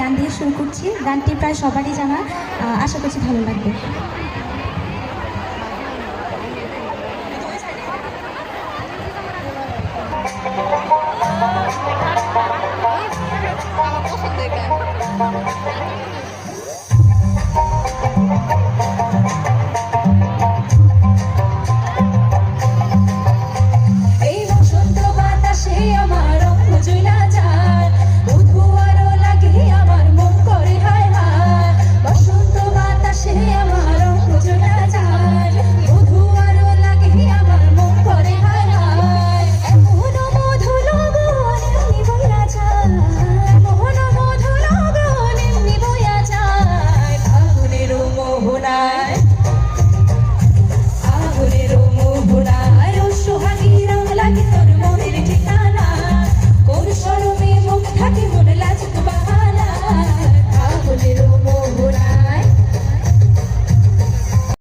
গান দিয়ে শুরু করছি। গানটি প্রায় সবারই জানা। আশা করছি ভালো লাগবে।